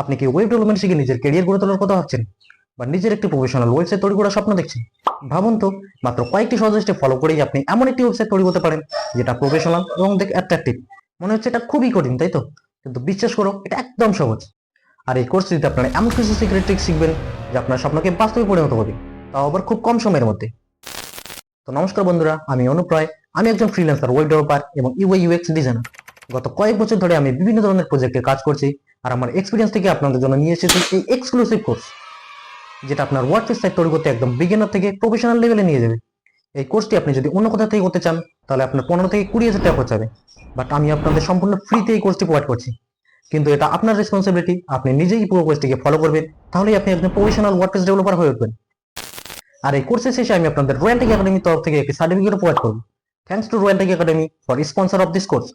আপনি কি web development শিখে নিজের ক্যারিয়ার গড়ে তোলার কথা ভাবছেন? বা নিজের একটি প্রফেশনাল ওয়েবসাইট তৈরি করার স্বপ্ন দেখছেন? ভাবুন তো, মাত্র কয়েকটি সহজ স্টেপ ফলো করেই আপনি এমন একটি ওয়েবসাইট তৈরি করতে পারেন, যেটা প্রফেশনাল এবং দেখ অ্যাট্রাকটিভ মনে হচ্ছে এটা খুবই কঠিন, তাই তো? কিন্তু বিশ্বাস করো, এটা একদম সহজ। আর এই কোর্সটিতে আপনারা এমন কিছু সিক্রেট ট্রিক শিখবেন, যে আপনার স্বপ্নকে বাস্তবে পরিণত করবে, তাও আবার খুব কম সময়ের মধ্যে। তো নমস্কার বন্ধুরা, আমি অনুপ রায় আমি একজন ফ্রিল্যান্সার ওয়েব ডেভেলপার এবং ইউআই ইউএক্স ডিজাইনার গত কয়েক বছর ধরে আমি বিভিন্ন ধরনের প্রজেক্টে কাজ করছি আর আমার এক্সপিরিয়েন্স থেকে আপনাদের জন্য নিয়ে এসেছি এই এক্সক্লুসিভ কোর্স যেটা আপনার ওয়ার্ডপ্রেস সাইট তৈরি করতে একদম বিগিনার থেকে প্রফেশনাল লেভেলে নিয়ে যাবে। এই কোর্সটি আপনি যদি অন্য কোথাও থেকে করতে চান, তাহলে আপনার পনেরো থেকে কুড়ি হাজার টাকা খরচ হবে। বাট আমি আপনাদের সম্পূর্ণ ফ্রিতে এই কোর্সটি প্রোভাইড করছি। কিন্তু এটা আপনার রেসপন্সিবিলিটি আপনি নিজেই পুরো কোর্সটিকে ফলো করবেন, তাহলেই আপনি একজন প্রফেশনাল ওয়ার্ডপ্রেস ডেভেলপার হয়ে উঠবেন। আর এই কোর্সের শেষে আমি আপনাদের রয়্যাল টেক একাডেমির তরফ থেকে একটি সার্টিফিকেট প্রোভাইড করব। Thanks to Royal Tech Academy for sponsor of this course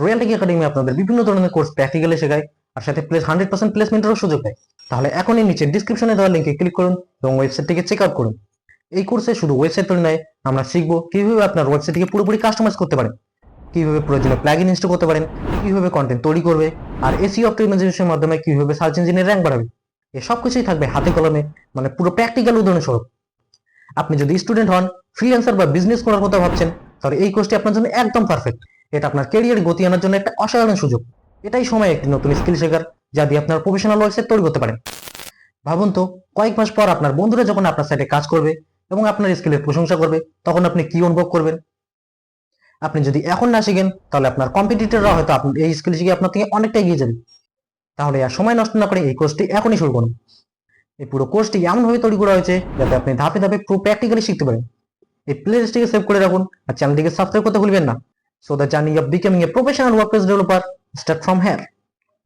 Royal Tech Academy আপনাদের বিভিন্ন ধরনের কোর্স প্র্যাকটিক্যালি শেখায়, আর সাথে প্লেস হান্ড্রেড পার্সেন্ট প্লেসমেন্টেরও সুযোগ দেয়। তাহলে এখনই নিচে ডিসক্রিপশনে দেওয়া লিঙ্কে ক্লিক করুন এবং ওয়েবসাইটটিকে চেক আউট করুন। এই কোর্সে শুধু ওয়েবসাইট তৈরি নয়, আমরা শিখব কীভাবে আপনার ওয়েবসাইটটিকে পুরোপুরি কাস্টমাইজ করতে পারেন, কীভাবে প্রয়োজনীয় প্লাগইন ইনস্টল করতে পারেন, কীভাবে কন্টেন্ট তৈরি করবে, আর এসি অপটিমাইজেশনের মাধ্যমে কীভাবে সার্চ ইঞ্জিনের র্যাঙ্ক বাড়াবে। এই সব কিছুই থাকবে হাতে কলমে মানে পুরো প্র্যাকটিক্যাল উদাহরণ স্বরূপ আপনি যদি স্টুডেন্ট হন ফ্রিল্যান্সার বা বিজনেস করার কথা ভাবছেন, তাহলে এই কোর্সটি আপনার জন্য একদম পারফেক্ট এটা আপনার ক্যারিয়ার গতি আনার জন্য একটা অসাধারণ সুযোগ। এটাই সময় একটি নতুন স্কিল শেখার, যা দিয়ে আপনার প্রফেশনাল ওয়েবসাইট তৈরি করতে পারেন ভাবুন তো, কয়েক মাস পর আপনার বন্ধুরা যখন আপনার সাইটে কাজ করবে এবং আপনার স্কিলের প্রশংসা করবে, তখন আপনি কি অনুভব করবেন? আপনি যদি এখন না শিখেন, তাহলে আপনার কম্পিটিটররা হয়তো আপনি, এই স্কিল শিখে আপনার থেকে অনেকটা এগিয়ে যাবে। তাহলে আর সময় নষ্ট না করে এই কোর্সটি এখনই শুরু করুন। এই পুরো কোর্সটি এমনভাবে তৈরি করা হয়েছে, যাতে আপনি ধাপে ধাপে পুরো প্র্যাকটিক্যালি শিখতে পারেন। এই প্লে লিস্টটিকে সেভ করে রাখুন আর চ্যানেলটিকে সাবস্ক্রাইব করতে ভুলবেন না। So the journey of becoming a professional WordPress developer start from here.